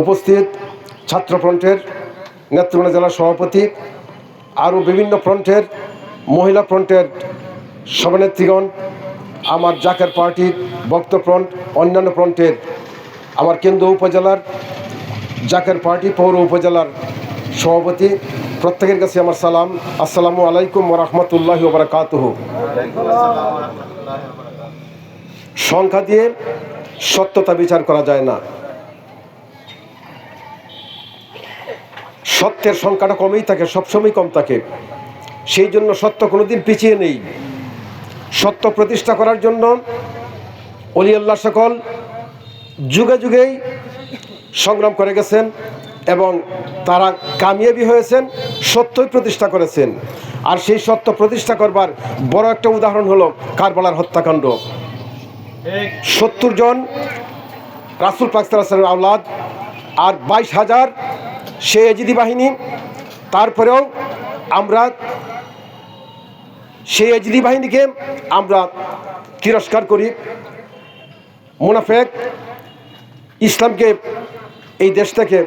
উপস্থিত ছাত্রফ্রন্টের নেত্রকোনা জেলার সভাপতি আরও বিভিন্ন ফ্রন্টের মহিলা ফ্রন্টের সভানেত্রীগণ, আমার জাকের পার্টির ভক্ত ফ্রন্ট, অন্যান্য ফ্রন্টের আমার কেন্দ্র উপজেলার জাকের পার্টি, পৌর উপজেলার সভাপতি, প্রত্যেকের কাছে আমার সালাম। আসসালামু আলাইকুম রহমতুল্লাহ বারাকাতুহ। সংখ্যা দিয়ে সত্যতা বিচার করা যায় না। সত্যের সংখ্যাটা কমেই থাকে, সবসময় কম থাকে। সেই জন্য সত্য কোনোদিন পিছিয়ে নেই। সত্য প্রতিষ্ঠা করার জন্য অলি আল্লাহ সকল যুগে যুগেই সংগ্রাম করে গেছেন এবং তারা কামিয়াবি হয়েছেন, সত্যই প্রতিষ্ঠা করেছেন। আর সেই সত্য প্রতিষ্ঠা করবার বড় একটা উদাহরণ হলো কারবালার হত্যাকাণ্ড। সত্তর জন রাসুল পাকিস্তানের আওলাদ আর বাইশ হাজার সে এজিদি বাহিনী, তারপরেও আমরা সেই এজিদি বাহিনীকে আমরা তিরস্কার করি। মুনাফেক ইসলামকে এই দেশ থেকে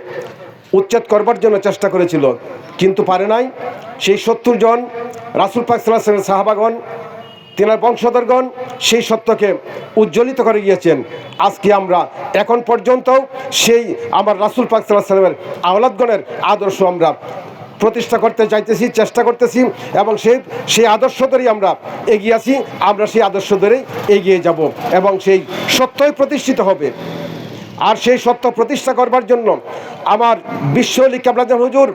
উচ্ছেদ করবার জন্য চেষ্টা করেছিল, কিন্তু পারে নাই। সেই সত্তর জন রাসুল পাক সাল্লাহ সাহাবাগন তেনার বংশধরগণ সেই সত্যকে উজ্জ্বলিত করে গিয়েছেন। আজকে আমরা এখন পর্যন্ত সেই আমার রাসুল পাক সাল্লাহ সাল্লামের আওলাদগণের আদর্শ আমরা প্রতিষ্ঠা করতে চাইতেছি চেষ্টা করতেছি এবং সেই সেই আদর্শ ধরেই আমরা এগিয়ে আছি। আমরা সেই আদর্শ ধরেই এগিয়ে যাব এবং সেই সত্যই প্রতিষ্ঠিত হবে। আর সেই সত্য প্রতিষ্ঠা করবার জন্য আমার বিশ্ব বিশ্বলি কাবলাজান হুজুর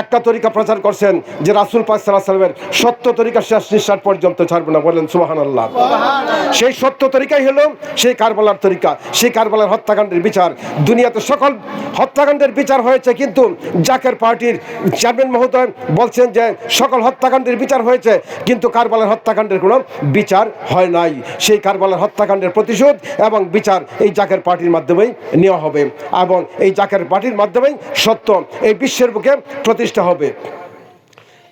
একটা তরিকা প্রচার করছেন যে রাসুল পাক সাল্লাহ সাল্লামের সত্য তরিকা শেষ নিঃশ্বাস পর্যন্ত ছাড়বে না, বলেন সুবাহান আল্লাহ সেই সত্য তরিকাই হলো সেই কারবালার তরিকা, সেই কারবালার হত্যাকাণ্ডের বিচার। দুনিয়াতে সকল হত্যাকাণ্ডের বিচার হয়েছে, কিন্তু জাকের পার্টির চেয়ারম্যান মহোদয় বলছেন যে সকল হত্যাকাণ্ডের বিচার হয়েছে, কিন্তু কারবালার হত্যাকাণ্ডের কোনো বিচার হয় নাই। সেই কারবালার হত্যাকাণ্ডের প্রতিশোধ এবং বিচার এই জাকের পার্টির মাধ্যমেই নেওয়া হবে এবং এই জাকের পার্টির মাধ্যমেই সত্য এই বিশ্বের বুকে প্রতিষ্ঠা হবে।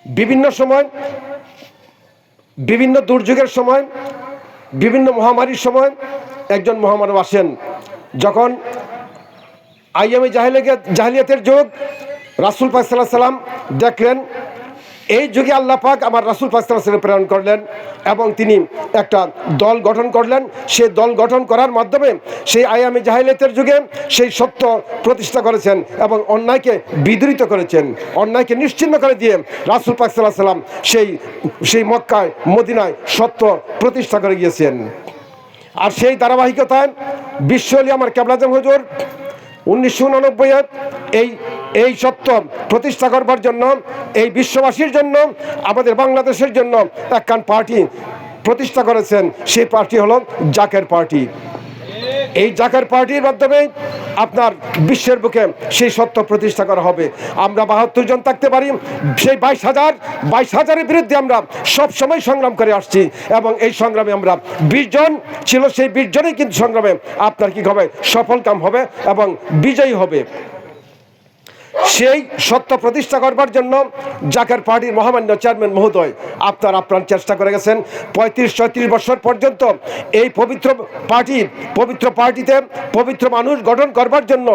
বিভিন্ন সময়, বিভিন্ন দুর্যোগের সময়, বিভিন্ন মহামারীর সময় একজন মহামানব আসেন। যখন আইএমএ জাহিলিয়াত জাহিলিয়াতের যুগ, রাসুল পাক সাল্লাহ সাল্লাম দেখলেন এই যুগে আল্লাহ পাক আমার রাসুল পাক সাল্লাহ প্রেরণ করলেন এবং তিনি একটা দল গঠন করলেন। সেই দল গঠন করার মাধ্যমে সেই আয়ামি জাহিলিয়াতের যুগে সেই সত্য প্রতিষ্ঠা করেছেন এবং অন্যায়কে বিদরিত করেছেন। অন্যায়কে নিশ্চিন্ন করে দিয়ে রাসুল পাক সাল্লাহ সাল্লাম সেই সেই মক্কায়, মদিনায় সত্য প্রতিষ্ঠা করে গিয়েছেন। আর সেই ধারাবাহিকতায় বিশ্ব আমার কেবলাজম হুজুর উনিশশো উননব্বই এই এই সত্য প্রতিষ্ঠা করবার জন্য, এই বিশ্ববাসীর জন্য, আমাদের বাংলাদেশের জন্য একখান পার্টি প্রতিষ্ঠা করেছেন। সেই পার্টি হলো জাকের পার্টি। এই জাকের পার্টির মাধ্যমে আপনার বিশ্বের বুকে সেই সত্য প্রতিষ্ঠা করা হবে। আমরা বাহাত্তর জন থাকতে পারি, সেই বাইশ হাজার, বাইশ হাজারের বিরুদ্ধে আমরা সব সময় সংগ্রাম করে আসছি এবং এই সংগ্রামে আমরা বিশ জন ছিল, সেই বিশ জনেই কিন্তু সংগ্রামে আপনার কি হবে? সফল কাম হবে এবং বিজয়ী হবে। সেই সত্য প্রতিষ্ঠা করবার জন্য জাকের পার্টির মহামান্য চেয়ারম্যান মহোদয় আপনার আপ্রাণ চেষ্টা করে গেছেন। পঁয়ত্রিশ, ছয়ত্রিশ বছর পর্যন্ত এই পবিত্র পার্টি, পবিত্র পার্টিতে পবিত্র মানুষ গঠন করবার জন্য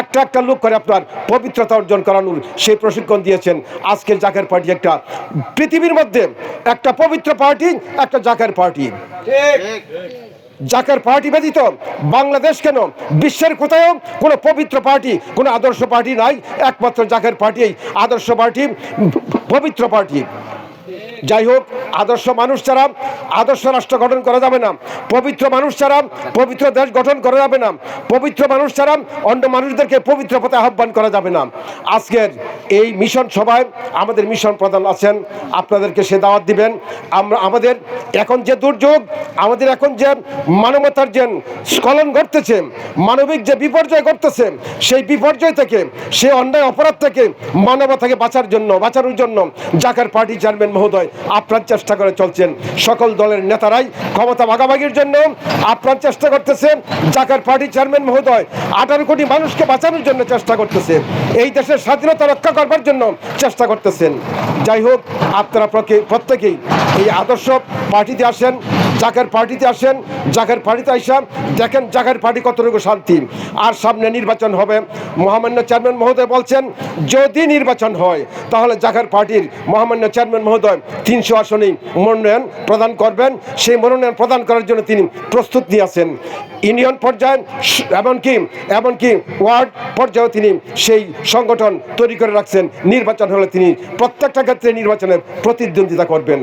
একটা একটা লোক করে আপনার পবিত্রতা অর্জন করানোর সেই প্রশিক্ষণ দিয়েছেন। আজকের জাকের পার্টি একটা, পৃথিবীর মধ্যে একটা পবিত্র পার্টি, একটা জাকের পার্টি। জাকের পার্টি ব্যতীত বাংলাদেশ কেন? বিশ্বের কোথাও কোনো পবিত্র পার্টি, কোনো আদর্শ পার্টি নাই। একমাত্র জাকের পার্টি আদর্শ পার্টি, পবিত্র পার্টি। যাই হোক, আদর্শ মানুষ ছাড়া আদর্শ রাষ্ট্র গঠন করা যাবে না। পবিত্র মানুষ ছাড়া পবিত্র দেশ গঠন করা যাবে না। পবিত্র মানুষ ছাড়া অন্য মানুষদেরকে পবিত্র পথে আহ্বান করা যাবে না। আজকের এই মিশন সভায় আমাদের মিশন প্রধান আছেন, আপনাদেরকে সে দাওয়াত দিবেন। আমরা, আমাদের এখন যে দুর্যোগ, আমাদের এখন যে মানবতার যে স্খলন ঘটতেছে, মানবিক যে বিপর্যয় ঘটতেছে, সেই বিপর্যয় থেকে সেই অন্যায় অপরাধ থেকে মানবতাকে বাঁচার জন্য, বাঁচানোর জন্য জাকার পার্টি চেয়ারম্যান মহোদয় আপ্রাণ চেষ্টা করে চলছেন সকল দলের নেতারাই। ক্ষমতা ভাগাভাগির জন্য আপ্রাণ চেষ্টা করতেছে। জাকার পার্টি চেয়ারম্যান মহোদয় আঠারো কোটি মানুষকে বাঁচানোর জন্য চেষ্টা করতেছে। এই দেশের স্বাধীনতা রক্ষা করবার জন্য চেষ্টা করতেছেন। যাই হোক, আপনারা প্রত্যেকেই এই আদর্শ পার্টিতে আসেন। জাকের পার্টিতে আসেন, জাকের পার্টিতে আইসা দেখেন জাকের পার্টি কতটুকু শান্তি। আর সামনে নির্বাচন হবে, মহামান্য চেয়ারম্যান মহোদয় বলছেন, যদি নির্বাচন হয়, তাহলে জাকের পার্টির মহামান্য চেয়ারম্যান মহোদয় তিনশো আসনেই মনোনয়ন প্রদান করবেন। সেই মনোনয়ন প্রদান করার জন্য তিনি প্রস্তুত নিয়ে আছেন। ইউনিয়ন পর্যায়ে এমনকি এমনকি ওয়ার্ড পর্যায়েও তিনি সেই সংগঠন তৈরি করে রাখছেন। নির্বাচন হলে তিনি প্রত্যেকটা ক্ষেত্রে নির্বাচনের প্রতিদ্বন্দ্বিতা করবেন।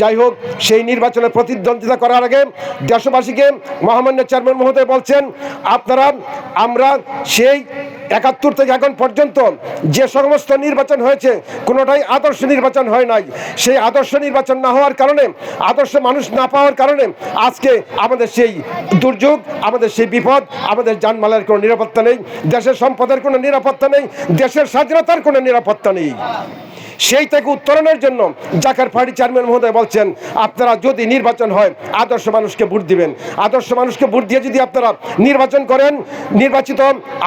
যাই হোক, সেই নির্বাচনে প্রতিদ্বন্দ্বিতা করার আগে দেশবাসীকে মহামান্য চেয়ারম্যান মহোদয় বলছেন, আপনারা, আমরা সেই একাত্তর থেকে এখন পর্যন্ত যে সমস্ত নির্বাচন হয়েছে, কোনোটাই আদর্শ নির্বাচন হয় নাই। সেই আদর্শ নির্বাচন না হওয়ার কারণে, আদর্শ মানুষ না পাওয়ার কারণে আজকে আমাদের সেই দুর্যোগ, আমাদের সেই বিপদ, আমাদের যানমালের কোনো নিরাপত্তা নেই, দেশের সম্পদের কোনো নিরাপত্তা নেই, দেশের স্বাধীনতার কোনো নিরাপত্তা নেই। সেই থেকে উত্তরণের জন্য জাকার পার্টি চেয়ারম্যান মহোদয় বলছেন, আপনারা যদি নির্বাচন হয়, আদর্শ মানুষকে ভোট দিবেন। আদর্শ মানুষকে ভোট দিয়ে যদি আপনারা নির্বাচন করেন, নির্বাচিত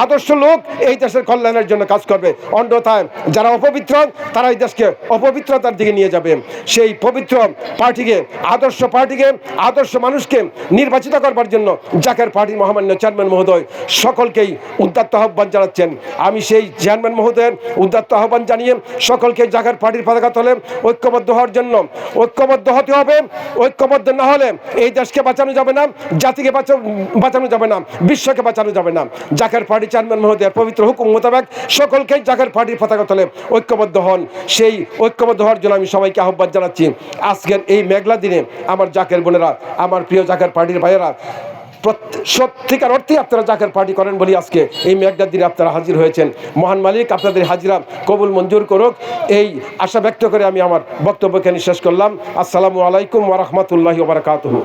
আদর্শ লোক এই দেশের কল্যাণের জন্য কাজ করবে। অন্যথায় যারা অপবিত্র, তারা এই দেশকে অপবিত্রতার দিকে নিয়ে যাবে। সেই পবিত্র পার্টিকে, আদর্শ পার্টিকে, আদর্শ মানুষকে নির্বাচিত করবার জন্য জাকের পার্টির মহামান্য চেয়ারম্যান মহোদয় সকলকেই উদ্যাত্ত আহ্বান জানাচ্ছেন। আমি সেই চেয়ারম্যান মহোদয়ের উদ্যাত্ত আহ্বান জানিয়ে সকলকে জাকের পার্টির পতাকা তলে ঐক্যবদ্ধ হওয়ার জন্য। ঐক্যবদ্ধ হতে হবে, ঐক্যবদ্ধ না হলে এই দেশকে বাঁচানো যাবে না, জাতিকে বাঁচানো যাবে না, বিশ্বকে বাঁচানো যাবে না। জাকের পার্টি চেয়ারম্যান মহোদয়ের পবিত্র হুকুম মোতাবেক সকলকেই জাকের পার্টির পতাকা তলে ঐক্যবদ্ধ হন। সেই ঐক্যবদ্ধ হওয়ার জন্য আমি সবাইকে আহ্বান জানাচ্ছি। আজকের এই মেঘলা দিনে আমার জাকের বোনেরা, আমার প্রিয় জাকের পার্টির ভাইয়েরা সত্যিকার অর্থে আপনারা জাকের পার্টি করেন বলি আজকে এই মেঘদার দিনে আপনারা হাজির হয়েছেন। মহান মালিক, আপনাদের হাজিরা কবুল মঞ্জুর করুক। এই আশা ব্যক্ত করে আমি আমার বক্তব্যকে শেষ করলাম। আসসালামু আলাইকুম ওরহমতুল্লাহ ওবরাকাতুহু